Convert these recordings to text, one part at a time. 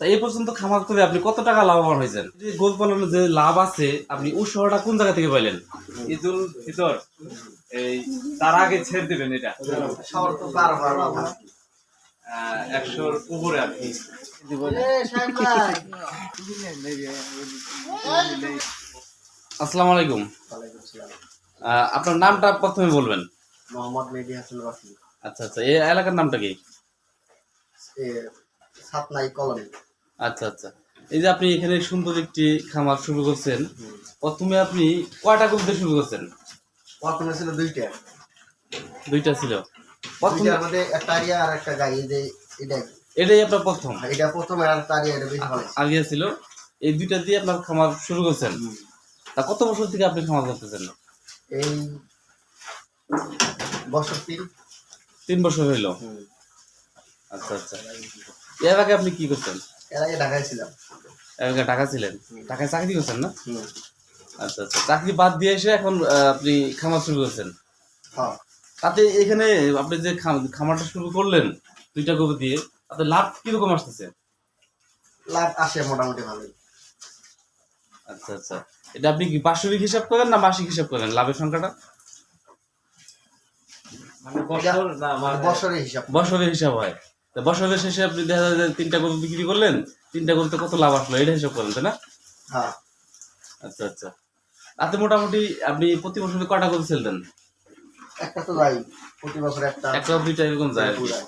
তা এই পর্যন্ত খামার করে আপনি কত টাকা লাভবান হয়েছেন? যে গোল পালনের যে লাভ আছে আপনি উৎসাহটা কোন জায়গা থেকে পাইলেন? ঈদুল ফিতর এই তার আগে ছেড়ে দেবেন এটা। একশোর উপরে কি। আসসালামু আলাইকুম। আপনার নামটা প্রথমে বলবেন। মোহাম্মদ মেহেদি হাসান আচ্ছা আচ্ছা। এই এলাকার নামটা কি? সাতনাই কলোনি। আচ্ছা আচ্ছা। এই যে আপনি এখানে সুন্দর একটি খামার শুরু করছেন প্রথমে আপনি কয়টা গরু শুরু করছেন? প্রথমে ছিল দুইটা। দুইটা ছিল। প্রথমে মধ্যে একটা আরিয়া আর একটা গাই এই যে এটা এটাই আপনার প্রথম? এটা প্রথমে আর আরিয়া এটা বেশি ভালো আগে ছিল। এই দুইটা দিয়ে আপনার খামার শুরু করছেন। তা কত বছর থেকে আপনি খামার করতেছেন? এই বছর তিন। তিন বছর হইল। আচ্ছা আচ্ছা। এর আগে আপনি কি করছেন এর আগে ঢাকায় ছিলাম। এর আগে ঢাকা ছিলেন? ঢাকায় চাকরি করছেন না? আচ্ছা আচ্ছা। চাকরি বাদ দিয়ে এসে এখন আপনি খামার শুরু করছেন? হ্যাঁ। তাতে এখানে আপনি যে খামারটা শুরু করলেন দুইটা গরু দিয়ে তাতে লাভ কীরকম আসতেছে? লাভ আসে মোটামুটি ভালোই। আচ্ছা আচ্ছা। এটা আপনি কি বার্ষিক হিসাব করেন না মাসিক হিসাব করেন লাভের সংখ্যাটা? বছরের হিসাব। বছরের হিসাব হয়। বছরের শেষে আপনি দেখা যায় যে তিনটা গরু বিক্রি করলেন তিনটা গরুতে কত লাভ আসলো? এটা হিসাব করেন তাই না? হ্যাঁ। আচ্ছা আচ্ছা। তাতে মোটামুটি আপনি প্রতি বছরে কটা গরু সেল দেন একটা তো যাই প্রতি বছর একটা। একটা দুইটা এরকম যায় আর কি। পুরাই।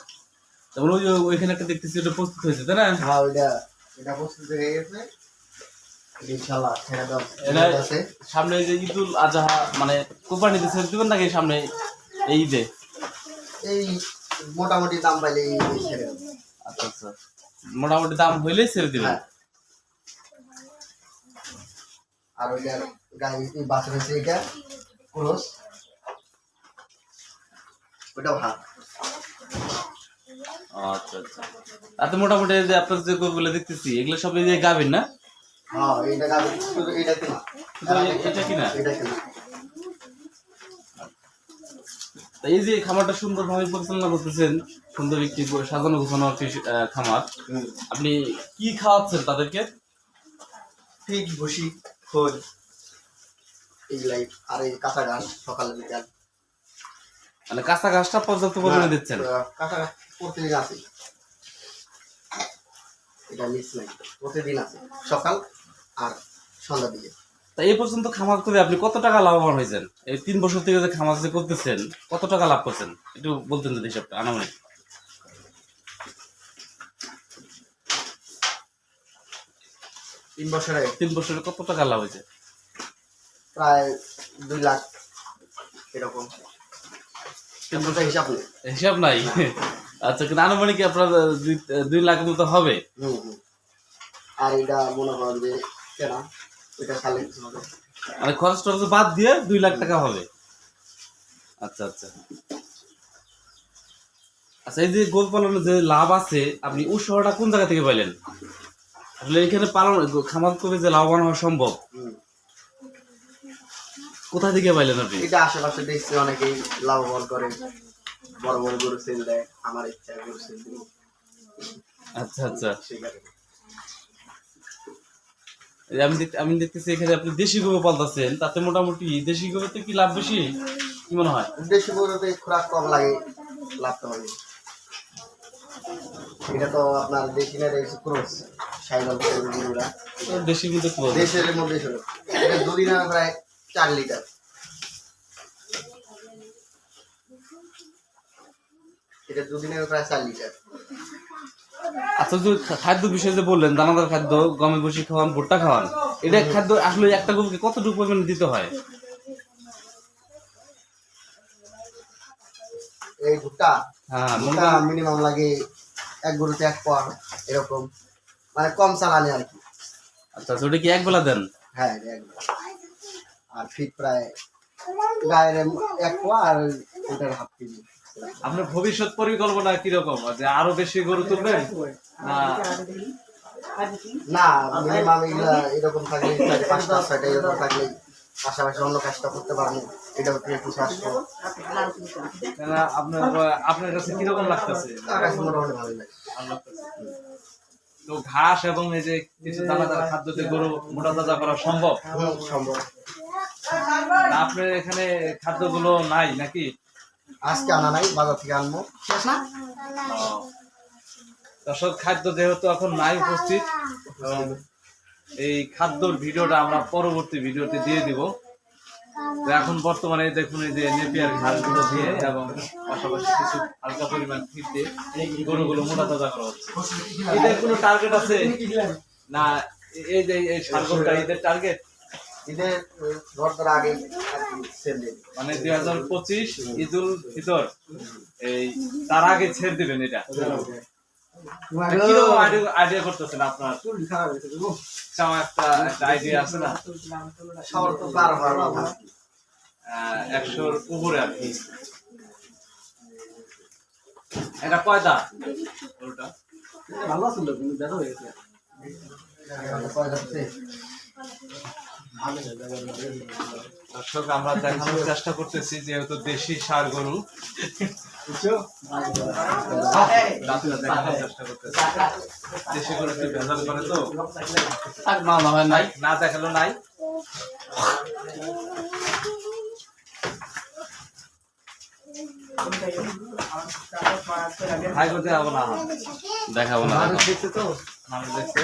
তারপর ওই ওইখানে একটা দেখতেছি ওটা প্রস্তুত হয়েছে তাই না? হ্যাঁ ওইটা এটা প্রস্তুত হয়ে গেছে। সামনে যে ঈদুল আজহা মানে কোরবানিতে সেল দিবেন নাকি সামনে এই ঈদে? এই মোটামুটি দাম পাইলে ছেড়ে আচ্ছা আচ্ছা। মোটামুটি দাম হইলেই ছেড়ে দিবেন? হ্যাঁ। আর গাড়ি বাসে হয়েছে এটা ক্রস ওটাও হাত আচ্ছা আচ্ছা। তাতে মোটামুটি যে আপনার যে গরুগুলো দেখতেছি এগুলো সব এই যে গাবেন না? হ্যাঁ কিনা। এটা কিনা? এটা কিনা। তা এই যে খামারটা সুন্দরভাবে পরিচালনা করতেছেন সুন্দর একটি সাজানো গোছানো একটি খামার আপনি কি খাওয়াচ্ছেন তাদেরকে? ফিট ভুসি খোল এইগুলাই আর এই কাঁচা ঘাস সকালে বিকাল। মানে কাঁচা ঘাসটা পর্যাপ্ত পরিমাণে দিচ্ছেন? কাঁচা ঘাস প্রতিদিন আছে। এটা মিস নাই প্রতিদিন আছে। সকাল আর সন্ধ্যা দিকে। তা এই পর্যন্ত খামার করে আপনি কত টাকা লাভবান হয়েছেন? এই তিন বছর থেকে যে খামার যে করতেছেন কত টাকা লাভ করছেন? একটু বলতেন যদি হিসাবটা আনুমানিক। তিন বছরে তিন বছরে কত টাকা লাভ হয়েছে? প্রায় দুই লাখ এরকম। তিন বছর। হিসাব নেই। হিসাব নাই। আচ্ছা কিন্তু আনুমানিক আপনার দুই লাখ মতো হবে? আর এটা মনে করেন যে কেনা। হবে মানে খরচ টরচ বাদ দিয়ে দুই লাখ টাকা হবে। আচ্ছা আচ্ছা। আচ্ছা এই যে গোল পালনের যে লাভ আছে আপনি উৎসাহটা কোন জায়গা থেকে পাইলেন? আসলে এখানে পালন খামার করে যে লাভবান হওয়া সম্ভব। কোথা থেকে পাইলেন আপনি? এটা আশেপাশে দেখছি অনেকেই লাভবান করে। বড় বড় গরু সেল দেয় আমার ইচ্ছা গরু সেল আচ্ছা আচ্ছা। আমি আমি দেখতেছি এখানে আপনি দেশি গরু পালতেছেন তাতে মোটামুটি দেশি গরুতে কি লাভ বেশি? কি মনে হয়? দেশি গরুতে খোরাক কম লাগে লাভ হবে এটা তো আপনার দেশি না দেখছি ক্রোস সাইকেল গরুরা দেশি মধ্যে close। দেশের মধ্যে ছিল এটা দুদিনে প্রায় চার লিটার। এটা দুদিনে প্রায় চার লিটার। আচ্ছা যে খাদ্য বিষয়ে যে বললেন দানাদার খাদ্য গমে বসে খাওয়ান ভুট্টা খাওয়ান এটা খাদ্য আসলে একটা গরুকে কতটুকু পরিমাণে দিতে হয়? এই ভুট্টা হ্যাঁ ভুট্টা মিনিমাম লাগে এক গরুতে এক পোয়া এরকম। মানে কম চালানি আর কি। আচ্ছা আচ্ছা ওটা কি এক বেলা দেন? হ্যাঁ এক বেলা। আর ফিট প্রায় গায়ের এক পোয়া আর ওটার হাফ কেজি। আপনার ভবিষ্যৎ পরিকল্পনা কীরকম? যে আরও বেশি গরু তুলবেন? না। মিনিমাম এরকম থাকলে চারি পাঁচটা ছয়টা এরকম থাকলে পাশাপাশি অন্য কাজটা করতে পারব। এটা হচ্ছে একটু আসব আপনার আপনার কাছে কীরকম লাগতেছে? তার কাছে মোটামুটি ভালো লাগে তো ঘাস এবং এই যে কিছু দানাদার খাদ্যতে গরু মোটা তাজা করা সম্ভব? সম্ভব। আপনার এখানে খাদ্যগুলো নাই নাকি? আজকে আনা নাই বাজার থেকে আনব। দর্শক খাদ্য যেহেতু এখন নাই উপস্থিত এই খাদ্যর ভিডিওটা আমরা পরবর্তী ভিডিওতে দিয়ে দিব এখন বর্তমানে দেখুন এই যে নেপিয়ার ঘাসগুলো দিয়ে এবং পাশাপাশি কিছু হালকা পরিমাণ ফিট দিয়ে গরুগুলো মোটা তাজা করা হচ্ছে এদের কোনো টার্গেট আছে না এই যে এই এদের টার্গেট ঈদের ঘর ধরা আগে। মানে দুই হাজার পঁচিশ ঈদুল ফিতর। এই তার আগে ছেড়ে দিবেন এটা। আইডিয়া করতেছেন আপনার? চাও একটা একটা আইডিয়া আছে না? একশোর উপরে আর এটা কয় যাচ্ছে? দর্শক আমরা দেখানোর চেষ্টা করতেছি যেহেতু দেশি সার গরু। দাঁতটা দেখানোর চেষ্টা করতেছি। দেশি গরু একটু ভেজাল করে তো। নাই। না দেখাল নাই। ভাই করতে যাব না? দেখাবো না দেখছে তো? মানুষ দেখছে।